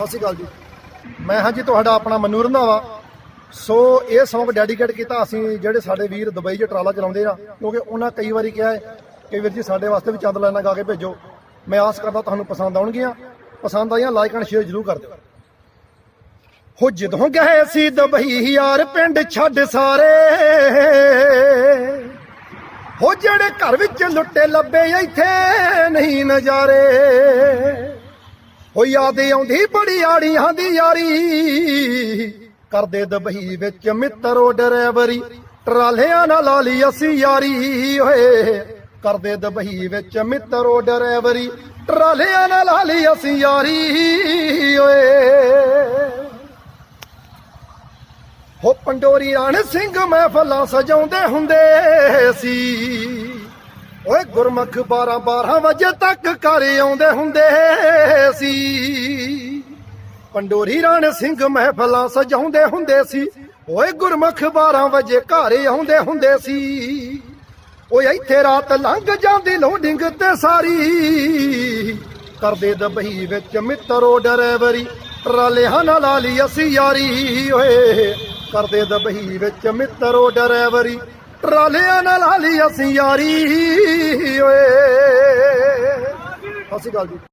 ਸਤਿ ਸ਼੍ਰੀ ਅਕਾਲ ਜੀ। ਮੈਂ ਹਾਂ ਜੀ ਤੁਹਾਡਾ ਆਪਣਾ ਮਨੂ ਰੰਧਾਵਾ। ਸੋ ਇਹ Song ਡੈਡੀਕੇਟ ਕੀਤਾ, ਅਸੀਂ ਜਿਹੜੇ ਸਾਡੇ ਵੀਰ ਦੁਬਈ 'ਚ ਟਰਾਲਾ ਚਲਾਉਂਦੇ ਆ, ਕਿਉਂਕਿ ਉਹਨਾਂ ਕਈ ਵਾਰੀ ਕਿਹਾ ਹੈ ਕਿ ਵੀਰ ਜੀ ਸਾਡੇ ਵਾਸਤੇ ਵੀ ਚੰਦ ਲਾਈਨਾਂ ਗਾ ਕੇ ਭੇਜੋ। ਮੈਂ ਆਸ ਕਰਦਾ ਤੁਹਾਨੂੰ ਪਸੰਦ ਆਉਣਗੀਆਂ। ਪਸੰਦ ਆਈਆਂ ਲਾਈਕ ਐਂਡ ਸ਼ੇਅਰ ਜ਼ਰੂਰ ਕਰ ਦਿਓ। ਹੋ ਜਦੋਂ ਗਏ ਸੀ ਦੁਬਈ, ਯਾਰ ਪਿੰਡ ਛੱਡ ਸਾਰੇ। ਹੋ ਜਿਹੜੇ ਘਰ ਵਿੱਚ ਲੁੱਟੇ ਲੱਭੇ ਇੱਥੇ ਨਹੀਂ ਨਜ਼ਾਰੇ। ਹੋ ਯਾਦ ਆਉਂਦੀ ਬੜੀ ਆੜੀਆਂ ਦੀ ਯਾਰੀ। ਕਰਦੇ ਦਬਹੀ ਵਿੱਚ ਮਿੱਤਰੋ ਡਰਾਈਵਰੀ, ਟਰਾਲਿਆਂ ਨਾਲ ਲਾ ਲਈ ਅਸੀਂ ਯਾਰੀ। ਓਏ ਕਰਦੇ ਦਬਈ ਵਿੱਚ ਮਿੱਤਰੋ ਡਰਾਈਵਰੀ, ਟਰਾਲਿਆਂ ਨਾਲ ਲਾ ਲਈ ਅਸੀਂ ਯਾਰੀ। ਓਏ ਹੋ ਪੰਡੋਰੀ ਰਾਣ ਸਿੰਘ ਮਹਿਫਲਾਂ ਸਜਾਉਂਦੇ ਹੁੰਦੇ ਸੀ। ਓਏ ਗੁਰਮੁਖ 12 12 ਵਜੇ ਤੱਕ ਘਰ ਆਉਂਦੇ ਹੁੰਦੇ ਸੀ। ਪੰਡੋਰੀ ਰਾਣ ਸਿੰਘ ਮਹਿਫਲਾਂ ਸਜਾਉਂਦੇ ਹੁੰਦੇ ਸੀ। ਓਏ ਗੁਰਮੁਖ 12 ਵਜੇ ਘਰ ਆਉਂਦੇ ਹੁੰਦੇ ਸੀ। ਓਏ ਇੱਥੇ ਰਾਤ ਲੰਘ ਜਾਂਦੀ ਲੋਡਿੰਗ ਤੇ ਸਾਰੀ। ਕਰਦੇ ਦਬਈ ਵਿੱਚ ਮਿੱਤਰੋ ਡਰਾਈਵਰੀ, ਟਰਾਲਿਆਂ ਨਾਲ ਲਾ ਲਈ ਅਸੀਂ ਯਾਰੀ। ਓਏ ਕਰਦੇ ਦਬਈ ਵਿੱਚ ਮਿੱਤਰੋ ਡਰਾਈਵਰੀ ਟਰਾਲਿਆਂ ਨਾਲ ਲਾ ਅਸੀਂ ਯਾਰੀ ਓਏ। ਸਤਿ ਸ਼੍ਰੀ ਅਕਾਲ ਜੀ।